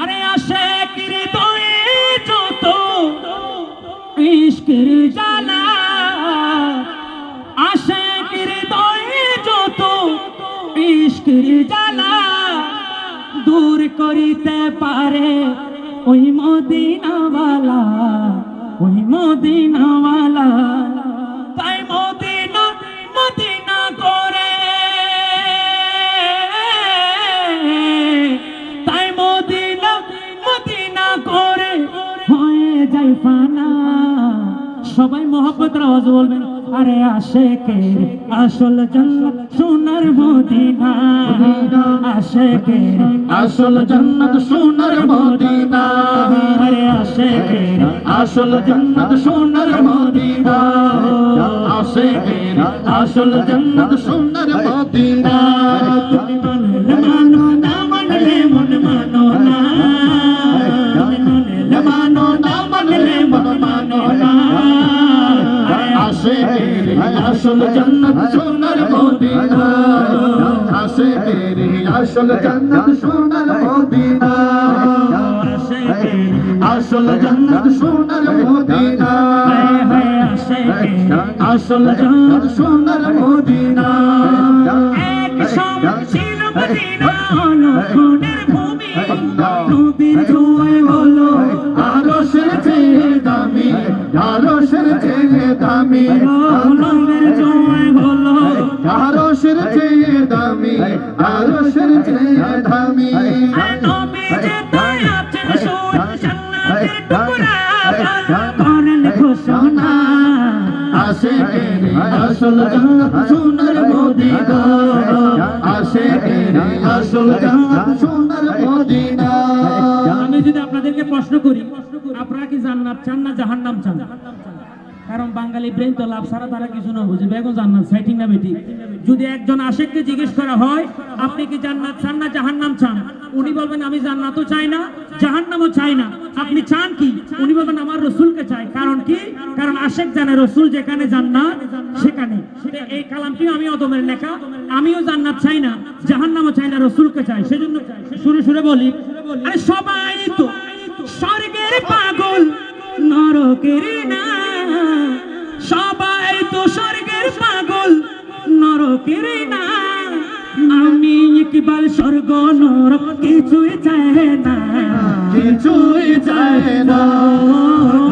আরে আসে হৃদয়ে যত ইশকের জ্বালা। আসে হৃদয়ে যত ইশকের জ্বালা। দূর করিতে পারে ওই মদিনাওয়ালা ওই মদিনাওয়ালা। তাই মদিনা ফানা সবাই মোহাম্মত রাজ বলবেন আরে আশেকের আসল জান্নাত সোনার মদিনা। আশেকের আসল জান্নাত সোনার মদিনা। আরে আশেকের আসল জান্নাত সোনার মদিনা। আশেকের আসল জান্নাত সোনার মদিনা। আশেকের আসল জান্নাত সোনার মদিনা আশেকের আসল জান্নাত সোনার মদিনা আসল জান্নাত সোনার মদিনা আসল জান্নাত সোনার মদিনা। সেছে দামি। আর নবী যে তাই আছেন শুয়ে জান্নাতের টুকরা করেন ঘোষণা। আশেকের আসল সোনার মদিনা? আশেকের আসল সোনার আপনাদেরকে প্রশ্ন করি, আপনারা কি জান্নাত চান না জাহান্নাম চান? কারণ বাঙালি ব্রেন তো লাভ ছাড়া তারা কিছু না বুঝে। বেগম জান্নাত সাইটিং না বেটি? যদি একজন আশেককে জিজ্ঞেস করা হয়, আপনি কি জান্নাত চান না জাহান্নাম চান? উনি বলবেন, আমি জান্নাতও চাই না, জাহান্নামও চাই না। আপনি চান কি? উনি বলবেন, আমার রসুলকে চাই। কারণ কি? কারণ আশেক জানে রসুল যেখানে জান্নাত, সেখানে। এই কালামটিও আমি অদমের লেখা? আমিও জান্নাত চাই না, জাহান্নামও চাই না, রসুলকে চাই। সেজন্য শুরু শুরু বলি, আরে সবাই তো স্বর্গের পাগল নরকের না। সবাই তো স্বর্গের পাগল নরকের না। আমি ইকবাল স্বর্গ নরক কিছুই চাই না। কিছুই চায় না।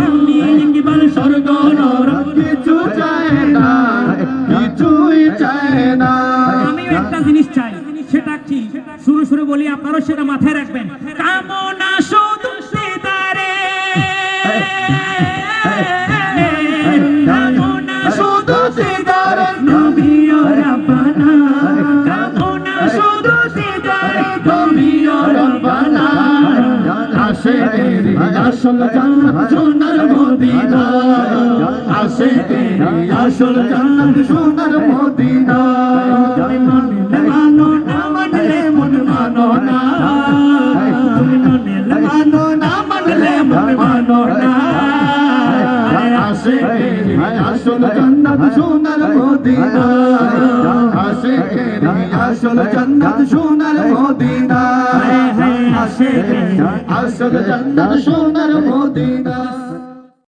আমি ইকবাল স্বর্গ নরক কিছু চায় না। কিছুই চায় না। আমিও একটা জিনিস চাই সেটা কি? শুরু শুরু বলি আপনারাও সেটা মাথায় রাখবেন। কামনা শুধু আশেকের আসল জান্নাত সোনার মদিনা। আশেকের আসল জান্নাত সোনার মদিনা। মনে মানো না, মানলে মন মানো না। তুমি মনে মানো না, মানলে মন মানো না। আশেকের আসল জান্নাত সোনার মদিনা। আশেকের আসল জান্নাত সোনার মদিনা। আশেকের আসল জান্নাত সোনার মদিনা।